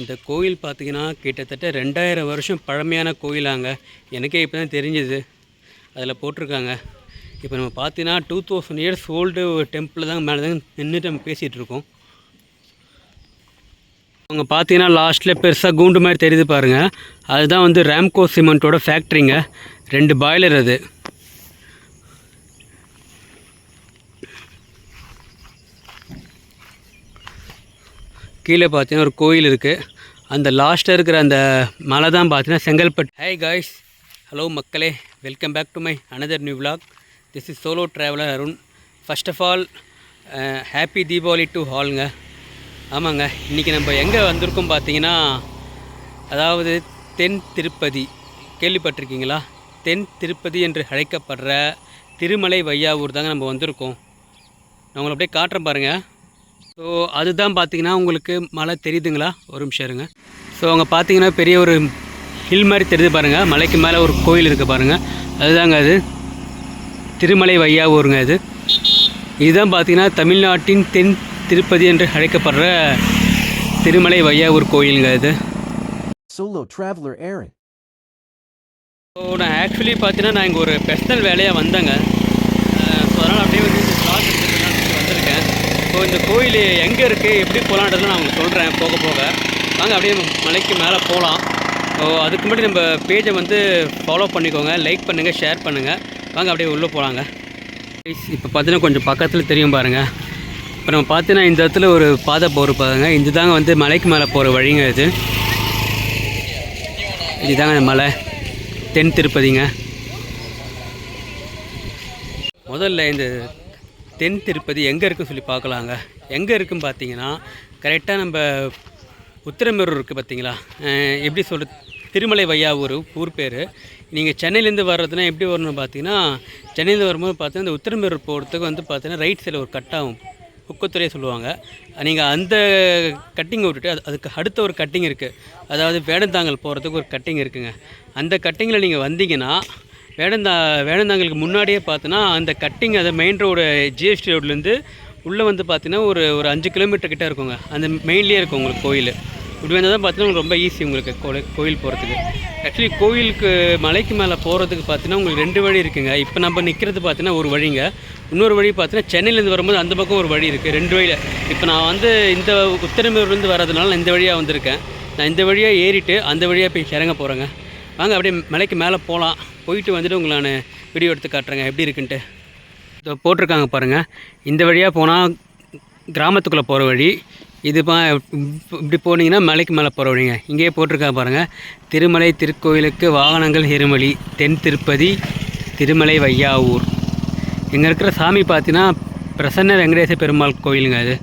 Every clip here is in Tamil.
இந்த கோயில் பார்த்தீங்கன்னா கிட்டத்தட்ட ரெண்டாயிரம் வருஷம் பழமையான கோயிலாங்க. எனக்கே இப்போ தான் தெரிஞ்சது. அதில் போட்டிருக்காங்க. இப்போ நம்ம பார்த்தீங்கன்னா டூ தௌசண்ட் இயர்ஸ் ஓல்டு ஒரு டெம்பிள் தான் மேலே தான் நின்றுட்டு நம்ம பேசிகிட்டு இருக்கோம். அவங்க பார்த்தீங்கன்னா லாஸ்ட்டில் பெருசாக கூண்டு மாதிரி தெரியுது பாருங்கள் அதுதான் வந்து ரேம்கோ சிமெண்ட்டோட ஃபேக்ட்ரிங்க ரெண்டு பாய்லர் அது. கீழே பார்த்தீங்கன்னா ஒரு கோயில் இருக்குது அந்த லாஸ்ட்டில் இருக்கிற அந்த மலை தான் பார்த்தீங்கன்னா செங்கல்பட்டு. ஹை காய்ஸ் ஹலோ மக்களே welcome back to my another new vlog this is solo traveller Arun first of all happy Deepavali to ஹாலுங்க ஆமாங்க இன்றைக்கி நம்ம எங்கே வந்திருக்கோம் பார்த்தீங்கன்னா அதாவது தென் திருப்பதி. கேள்விப்பட்டிருக்கீங்களா? தென் திருப்பதி என்று அழைக்கப்படுற திருமலை வையாவூர் தாங்க நம்ம வந்திருக்கோம். நான் உங்களை அப்படியே காட்டுறேன் பாருங்கள் ஸோ அதுதான் பார்த்தீங்கன்னா உங்களுக்கு மலை தெரியுதுங்களா? ஒரு நிமிஷம் இருங்க. ஸோ அங்கே பார்த்தீங்கன்னா பெரிய ஒரு ஹில் மாதிரி தெரியுது பாருங்கள் மலைக்கு மேலே ஒரு கோயில் இருக்குது பாருங்கள் அதுதாங்க அது. திருமலை வையாவூருங்க இது இதுதான் பார்த்தீங்கன்னா தமிழ்நாட்டின் தென் திருப்பதி என்று அழைக்கப்படுற திருமலை வையாவூர் கோயிலுங்க இது Aaron. ஸோ நான் ஆக்சுவலி பார்த்தீங்கன்னா நான் இங்கே ஒரு பர்சனல் வேலையாக வந்தேங்க. ஸோ அதனால் அப்படியே வந்து இந்த vlog எடுத்துக்கலாம்னு சொல்லி வந்திருக்கேன் ஸோ இந்த கோயில் எங்கே இருக்குது எப்படி போகலான்றதை நான் உங்களுக்கு சொல்கிறேன் போக போக. வாங்க அப்படியே மலைக்கு மேலே போகலாம் ஸோ அதுக்கு முன்னாடி நம்ம பேஜை வந்து ஃபாலோ பண்ணிக்கோங்க லைக் பண்ணுங்கள் ஷேர் பண்ணுங்கள் வாங்க அப்படியே உள்ளே போகலாங்க இப்போ பார்த்தீங்கன்னா கொஞ்சம் பக்கத்தில் தெரியும் பாருங்கள் இப்போ நம்ம பார்த்தீங்கன்னா இந்த இடத்துல ஒரு பாதை போகிற பாருங்க. இதுதாங்க வந்து மலைக்கு மேலே போகிற வழிங்க இது. இதுதாங்க மலை. தென் திருப்பதிங்க. முதல்ல இந்த தென் திருப்பதி எங்கே இருக்குன்னு சொல்லி பார்க்கலாங்க. எங்கே இருக்குன்னு பார்த்தீங்கன்னா கரெக்டாக நம்ம உத்திரமேரூர் இருக்குது பார்த்தீங்களா? எப்படி சொல்கிறது திருமலை வையாவூர் ஊர் பேர். நீங்கள் சென்னையிலேருந்து வர்றதுனா எப்படி வரணும்னு பார்த்தீங்கன்னா சென்னையிலேருந்து வரும்போது பார்த்தீங்கன்னா இந்த உத்திரமேரூர் போகிறதுக்கு வந்து பார்த்தீங்கன்னா ரைட் சைடில் ஒரு கட்டாகும் குக்கத்துறையை சொல்லுவாங்க. நீங்கள் அந்த கட்டிங்கை விட்டுட்டு அது அதுக்கு அடுத்த ஒரு கட்டிங் இருக்குது அதாவது வேடந்தாங்கல் போகிறதுக்கு ஒரு கட்டிங் இருக்குங்க. அந்த கட்டிங்கில் நீங்கள் வந்தீங்கன்னா வேடந்தா வேடந்தாங்கலுக்கு முன்னாடியே பார்த்தோன்னா அந்த கட்டிங் அதை மெயின் ரோடு ஜிஎஸ்டி ரோட்லேருந்து உள்ளே வந்து பார்த்தீங்கன்னா ஒரு ஒரு அஞ்சு கிலோமீட்டர் கிட்டே இருக்குங்க. அந்த மெயின்லேயே இருக்கும் உங்களுக்கு கோயில். இப்படி வந்தால் தான் பார்த்தீங்கன்னா உங்களுக்கு ரொம்ப ஈஸி உங்களுக்கு கோயில் கோயில் போகிறதுக்கு ஆக்சுவலி கோயிலுக்கு மலைக்கு மேலே போகிறதுக்கு பார்த்தீங்கன்னா உங்களுக்கு ரெண்டு வழி இருக்குங்க. இப்போ நம்ம நிற்கிறது பார்த்தீங்கன்னா ஒரு வழிங்க. இன்னொரு வழி பார்த்தீங்கன்னா சென்னையிலேருந்து வரும்போது அந்த பக்கம் ஒரு வழி இருக்குது ரெண்டு வழியில். இப்போ நான் வந்து இந்த உத்தரமேரூர்லேருந்து வர்றதுனால நான் இந்த வழியாக வந்திருக்கேன். நான் இந்த வழியாக ஏறிட்டு அந்த வழியாக போய் இறங்க போகிறேங்க வாங்க அப்படியே மலைக்கு மேலே போகலாம். போயிட்டு வந்துட்டு உங்களை நான் வீடியோ எடுத்து காட்டுறேங்க. எப்படி இருக்குன்ட்டு. இதோ போட்டிருக்காங்க பாருங்கள் இந்த வழியாக போனால் கிராமத்துக்குள்ளே போகிற வழி. இது பா இப்படி போனீங்கன்னா மலைக்கு மேலே போகிற வழிங்க. இங்கேயே போட்டிருக்காங்க பாருங்கள் திருமலை திருக்கோயிலுக்கு வாகனங்கள் எருமலி தென் திருப்பதி திருமலை வையாவூர். இங்கே இருக்கிற சாமி பார்த்தீங்கன்னா பிரசன்ன வெங்கடேச பெருமாள் கோயிலுங்க அது.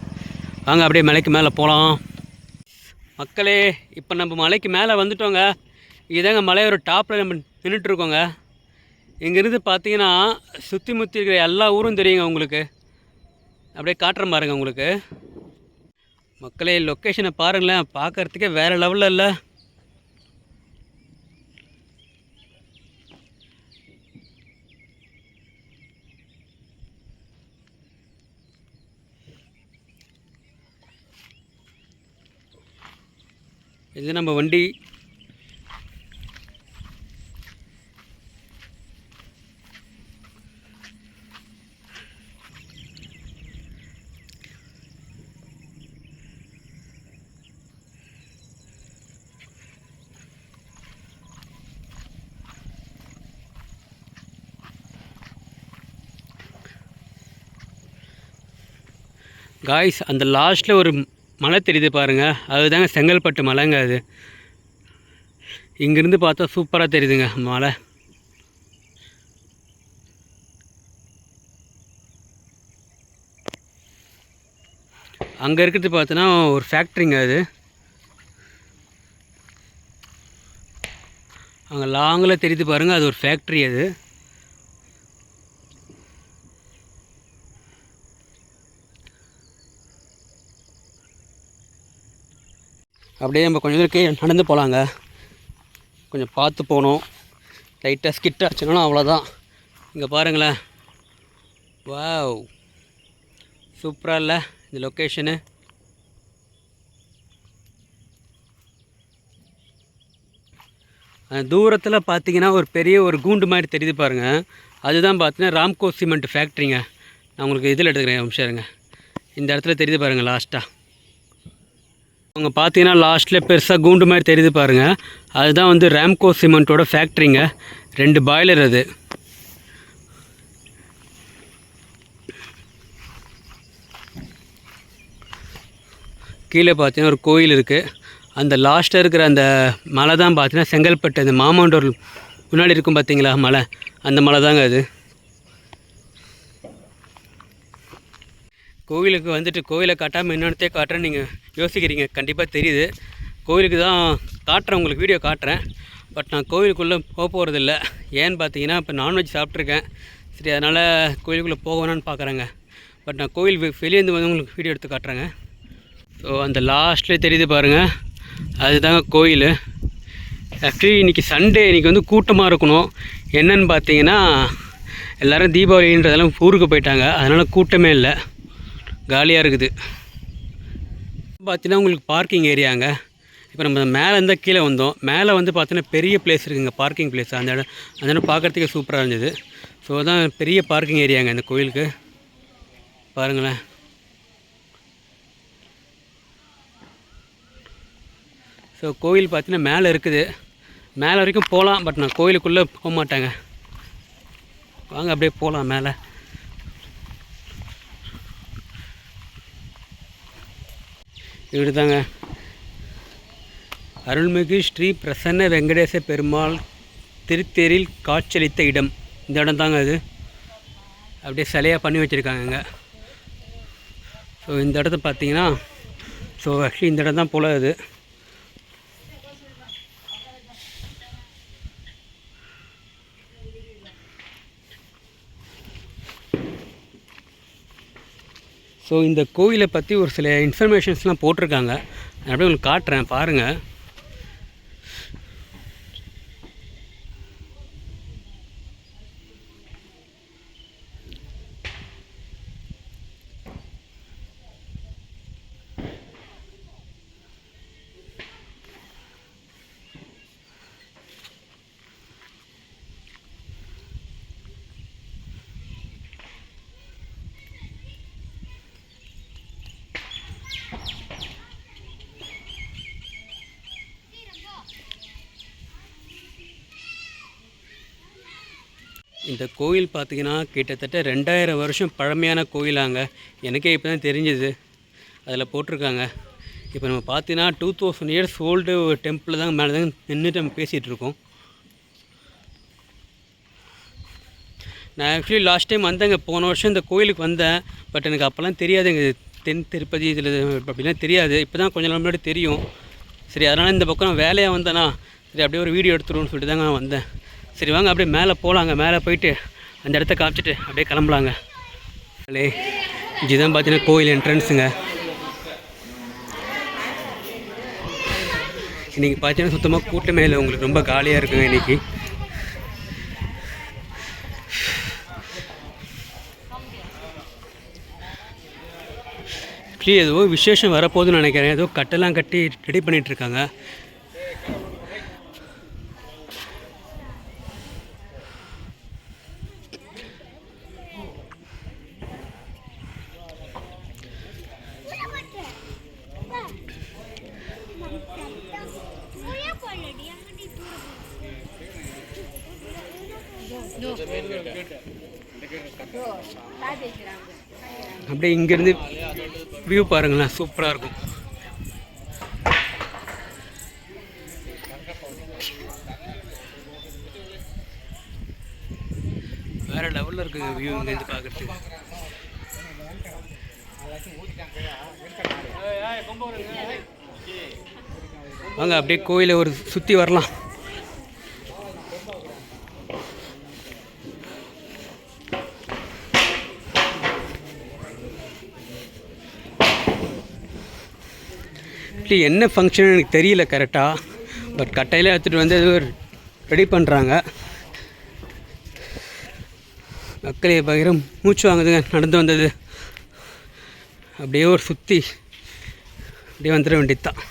வாங்க அப்படியே மலைக்கு மேலே போகலாம் மக்களே இப்போ நம்ம மலைக்கு மேலே வந்துட்டோங்க. இதாங்க மலையோட டாப்பில் நம்ம நின்றுட்டுருக்கோங்க இங்கேருந்து பார்த்தீங்கன்னா சுற்றி முற்றி இருக்கிற எல்லா ஊரும் தெரியுங்க உங்களுக்கு. அப்படியே காட்டுற பாருங்க உங்களுக்கு. மக்களே லொக்கேஷனை பாருங்களேன். பார்க்கறதுக்கே வேறு லெவலில் இல்லை. இது நம்ம வண்டி. காய்ஸ் அந்த லாஸ்ட்டில் ஒரு மலை தெரியுது பாருங்கள் அதுதாங்க செங்கல்பட்டு மலைங்க அது. இங்கேருந்து பார்த்தா சூப்பராக தெரியுதுங்க மலை. அங்கே இருக்கிறது பார்த்தோன்னா ஒரு ஃபேக்ட்ரிங்க அது. அங்கே லாங்கில் தெரியுது பாருங்கள் அது ஒரு ஃபேக்ட்ரி அது. அப்படியே நம்ம கொஞ்சம் தூரம் கீழே நடந்து போகலாங்க. கொஞ்சம் பார்த்து போகணும். லைட்டாக ஸ்கிட் ஆச்சுனாலும் அவ்வளோதான் இங்கே பாருங்களேன். வாவ் சூப்பராக இல்லை இந்த லொக்கேஷனு தூரத்தில் பார்த்தீங்கன்னா ஒரு பெரிய ஒரு கூண்டு மாதிரி தெரியுது பாருங்கள் அதுதான் பார்த்தீங்கன்னா ராம்கோ சிமெண்ட் ஃபேக்ட்ரிங்க நான் உங்களுக்கு இதில் எடுத்துக்கிறேன் நிமிஷம் இருங்க. இந்த இடத்துல தெரியுது பாருங்கள் லாஸ்ட்டாக அவங்க பார்த்தீங்கன்னா லாஸ்ட்டில் பெருசாக கூண்டு மாதிரி தெரியுது பாருங்கள் அதுதான் வந்து ரேம்கோ சிமெண்ட்டோட ஃபேக்ட்ரிங்க ரெண்டு பாய்லர் அது. கீழே பார்த்தீங்கன்னா ஒரு கோயில் இருக்குது அந்த லாஸ்ட்டாக இருக்கிற அந்த மலை தான் பார்த்தீங்கன்னா செங்கல்பட்டு அந்த மாமண்டூர் முன்னாடி இருக்கும் பார்த்தீங்களா மலை? அந்த மலை தாங்க அது. கோவிலுக்கு வந்துட்டு கோவிலை காட்டாமல் இன்னொன்றத்தே காட்டுறேன் நீங்கள் யோசிக்கிறீங்க. கண்டிப்பாக தெரியுது. கோவிலுக்கு தான் காட்டுறேன் உங்களுக்கு வீடியோ காட்டுறேன். பட் நான் கோவிலுக்குள்ளே போக போகிறதில்ல ஏன்னு பார்த்தீங்கன்னா இப்போ நான்வெஜ் சாப்பிட்ருக்கேன் சரி அதனால் கோவிலுக்குள்ளே போக வேணான்னு பார்க்குறேங்க பட் நான் கோவில் வெளியேருந்து வெளியேந்து வந்து உங்களுக்கு வீடியோ எடுத்து காட்டுறேங்க. ஸோ அந்த லாஸ்ட்லேயே தெரியுது பாருங்கள் அதுதாங்க கோயில் ஆக்சுவலி இன்றைக்கி சண்டே இன்றைக்கி வந்து கூட்டமாக இருக்கணும். என்னன்னு பார்த்தீங்கன்னா எல்லோரும் தீபாவளின்றதெல்லாம் ஊருக்கு போயிட்டாங்க. அதனால் கூட்டமே இல்லை. காலியாக இருக்குது. பார்த்தீங்கன்னா உங்களுக்கு பார்க்கிங் ஏரியாங்க இப்போ நம்ம மேலே இருந்தால் கீழே வந்தோம். மேலே வந்து பார்த்தீங்கன்னா பெரிய பிளேஸ் இருக்குங்க பார்க்கிங் பிளேஸ் அந்த இடம் அந்த இடம் பார்க்குறதுக்கே சூப்பராக இருந்தது. ஸோ அதான் பெரிய பார்க்கிங் ஏரியாங்க இந்த கோயிலுக்கு. பாருங்களேன். ஸோ கோயில் பார்த்தீங்கன்னா மேலே இருக்குது. மேலே வரைக்கும் போகலாம் பட் நான் கோயிலுக்குள்ளே போக மாட்டேங்க. வாங்க அப்படியே போகலாம் மேலே. இப்படி தாங்க அருள்மிகு ஸ்ரீ பிரசன்ன வெங்கடேச பெருமாள் திருத்தேரில் காட்சியளித்த இடம். இந்த இடம் தாங்க அது. அப்படியே சிலையாக பண்ணி வச்சுருக்காங்க ஸோ இந்த இடத்த பார்த்தீங்கன்னா ஸோ ஆக்சுவலி இந்த இடம் தான் போல அது. ஸோ இந்த கோயிலை பற்றி ஒரு சில இன்ஃபர்மேஷன்ஸ்லாம் போட்டிருக்காங்க. நான் அப்படியே உங்களுக்கு காட்டுறேன் பாருங்கள் இந்த கோயில் பார்த்தீங்கன்னா கிட்டத்தட்ட ரெண்டாயிரம் வருஷம் பழமையான கோயிலாங்க. எனக்கே இப்போ தான் தெரிஞ்சது. அதில் போட்டிருக்காங்க. இப்போ நம்ம பார்த்தீங்கன்னா two thousand years old temple தான் மேலே தான் நின்றுட்டு நம்ம பேசிகிட்டு இருக்கோம். நான் ஆக்சுவலி லாஸ்ட் டைம் வந்தேங்க. போன வருஷம் இந்த கோயிலுக்கு வந்தேன். பட் எனக்கு அப்போல்லாம் தெரியாதுங்க. தென் திருப்பதி இதில் அப்படிலாம் தெரியாது. இப்போ தான் கொஞ்ச நாள் முன்னாடி தெரியும். சரி அதனால் இந்த பக்கம் நான் வேலையாக வந்தேனா சரி அப்படியே ஒரு வீடியோ எடுத்துருவோம்னு சொல்லிட்டு தாங்க நான் வந்தேன். சரி வாங்க அப்படியே மேலே போகலாங்க மேலே போயிட்டு அந்த இடத்த காமிச்சிட்டு அப்படியே கிளம்பலாங்க. அலே இதுதான் பார்த்தீங்கன்னா கோயில் என்ட்ரன்ஸுங்க இன்றைக்கி பார்த்தீங்கன்னா சுத்தமாக கூட்டமே இல்லை. உங்களுக்கு ரொம்ப காலியாக இருக்குங்க இன்றைக்கி ஏதோ விசேஷம் வரப்போகுதுன்னு நினைக்கிறேன். ஏதோ கட்டெல்லாம் கட்டி ரெடி பண்ணிகிட்ருக்காங்க அப்படியே இங்கேருந்து வியூ பாருங்களேன். சூப்பராக இருக்கும். வேற லெவலில் இருக்குங்க வியூ இங்கேருந்து பார்க்குறதுக்கு வாங்க அப்படியே கோயிலை ஒரு சுற்றி வரலாம். ஆக்சுவலி என்ன ஃபங்க்ஷன் எனக்கு தெரியல கரெக்டாக பட் கட்டையில் எடுத்துகிட்டு வந்து ஏதோ ரெடி பண்ணுறாங்க மக்களே பகிரம். மூச்சு வாங்குதுங்க. நடந்து வந்தது. அப்படியே ஒரு சுற்றி அப்படியே வந்துட வேண்டியது தான்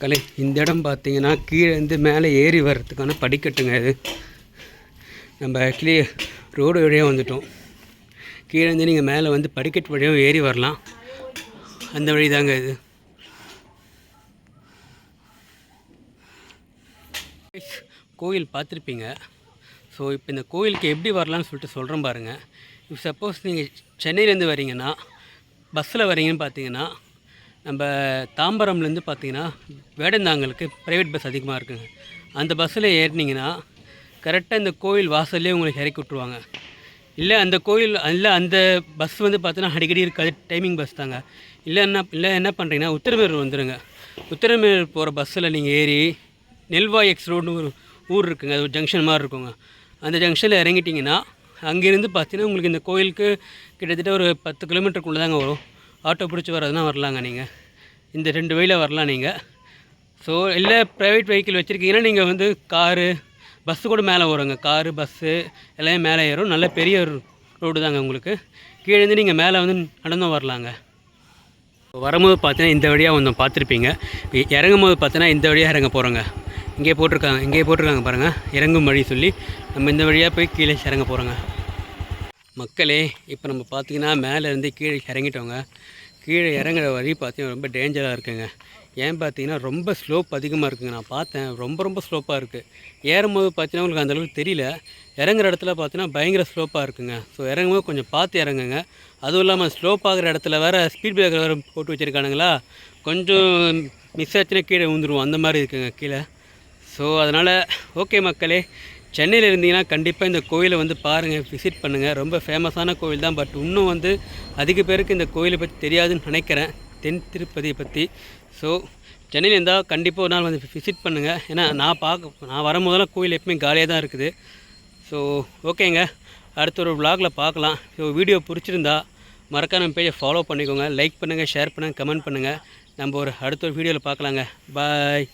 கலை இந்த இடம் பார்த்தீங்கன்னா கீழே இருந்து மேலே ஏறி வர்றதுக்கான படிக்கட்டுங்க இது. நம்ம ஆக்சுவலி ரோடு வழியாக வந்துட்டோம். கீழேருந்து நீங்கள் மேலே வந்து படிக்கட்டு வழியாக ஏறி வரலாம். அந்த வழி தாங்க இது. கோயில் பார்த்துருப்பீங்க. ஸோ இப்போ இந்த கோயிலுக்கு எப்படி வரலான்னு சொல்லிட்டு சொல்கிறேன் பாருங்கள் இப்போ சப்போஸ் நீங்கள் சென்னையிலேருந்து வரீங்கன்னா பஸ்ஸில் வரீங்கன்னு பார்த்தீங்கன்னா நம்ம தாம்பரம்லேருந்து பார்த்தீங்கன்னா வேடந்தாங்கலுக்கு ப்ரைவேட் பஸ் அதிகமாக இருக்குங்க. அந்த பஸ்ஸில் ஏறினீங்கன்னா கரெக்டாக இந்த கோயில் வாசல்லே உங்களுக்கு இறக்கி விட்ருவாங்க இல்லை அந்த கோயில் இல்லை அந்த பஸ் வந்து பார்த்தீங்கன்னா அடிக்கடி இருக்காது டைமிங் பஸ் தாங்க. இல்லை என்ன இல்லை என்ன பண்ணுறீங்கன்னா உத்தரமேரூர் வந்துடுங்க உத்தரமேரூர் போகிற பஸ்ஸில் நீங்கள் ஏறி நெல்வாய் எக்ஸ் ரோடுன்னு ஒரு ஊர் இருக்குங்க. அது ஒரு ஜங்ஷன் மாதிரி இருக்குங்க. அந்த ஜங்ஷனில் இறங்கிட்டிங்கன்னா அங்கேருந்து பார்த்தீங்கன்னா உங்களுக்கு இந்த கோயிலுக்கு கிட்டத்தட்ட ஒரு பத்து கிலோமீட்டருக்குள்ளே தாங்க வரும். ஆட்டோ பிடிச்சி வர்றதுனா வரலாங்க நீங்கள் இந்த ரெண்டு வழியில் வரலாம் நீங்கள் ஸோ இல்லை ப்ரைவேட் வெஹிக்கிள் வச்சுருக்கீங்கன்னா நீங்கள் வந்து காரு பஸ்ஸு கூட மேலே வருங்க. காரு பஸ்ஸு எல்லாமே மேலே ஏறும். நல்ல பெரிய ரோடு தாங்க உங்களுக்கு. கீழேருந்து நீங்கள் மேலே வந்து நடந்தும் வரலாங்க. வரும்போது பார்த்தீங்கன்னா இந்த வழியாக வந்தோம் பார்த்துருப்பீங்க இறங்கும் போது பார்த்தீங்கன்னா இந்த வழியாக இறங்க போகிறோங்க இங்கே போட்டிருக்காங்க இங்கே போட்டிருக்காங்க பாருங்கள் இறங்கும் வழி சொல்லி நம்ம இந்த வழியாக போய் கீழே இறங்க போகிறோங்க மக்களே இப்போ நம்ம பார்த்தீங்கன்னா மேலே இருந்து கீழே இறங்கிட்டோங்க. கீழே இறங்குற வழி பார்த்தீங்கன்னா ரொம்ப டேஞ்சராக இருக்குங்க. ஏன் பார்த்தீங்கன்னா ரொம்ப ஸ்லோப் அதிகமாக இருக்குங்க. நான் பார்த்தேன் ரொம்ப ரொம்ப ஸ்லோப்பாக இருக்குது ஏறும்போது பார்த்தீங்கன்னா உங்களுக்கு அந்த அளவுக்கு தெரியல. இறங்குற இடத்துல பார்த்தீங்கன்னா பயங்கர ஸ்லோப்பாக இருக்குங்க. ஸோ இறங்கும்போது கொஞ்சம் பார்த்து இறங்குங்க. அதுவும் இல்லாமல் ஸ்லோப் ஆகிற இடத்துல வேறு ஸ்பீட் பிரேக்கர் வேறு போட்டு வச்சுருக்கானுங்களா? கொஞ்சம் மிஸ் ஆச்சுன்னா கீழே விழுந்துருவோம். அந்த மாதிரி இருக்குங்க கீழே. ஸோ அதனால் ஓகே மக்களே சென்னையில் இருந்தீங்கன்னா கண்டிப்பாக இந்த கோயிலை வந்து பாருங்கள் விசிட் பண்ணுங்கள் ரொம்ப ஃபேமஸான கோவில் தான். பட் இன்னும் வந்து அதிக பேருக்கு இந்த கோயிலை பற்றி தெரியாதுன்னு நினைக்கிறேன். தென் திருப்பதியை பற்றி ஸோ சென்னையில் இருந்தால் கண்டிப்பாக ஒரு நாள் வந்து விசிட் பண்ணுங்கள் ஏன்னா நான் பார்க்க நான் வரும்போதெல்லாம் கோயில் எப்பவுமே காலியாக தான் இருக்குது. ஸோ ஓகேங்க. அடுத்த ஒரு vlogல பார்க்கலாம். ஸோ வீடியோ பிடிச்சிருந்தா மறக்காம நம்ம பேஜை ஃபாலோ பண்ணிக்கோங்க. லைக் பண்ணுங்கள் ஷேர் பண்ணுங்கள் கமெண்ட் பண்ணுங்கள் நம்ம ஒரு அடுத்த ஒரு வீடியோவில் பார்க்கலாங்க. பாய்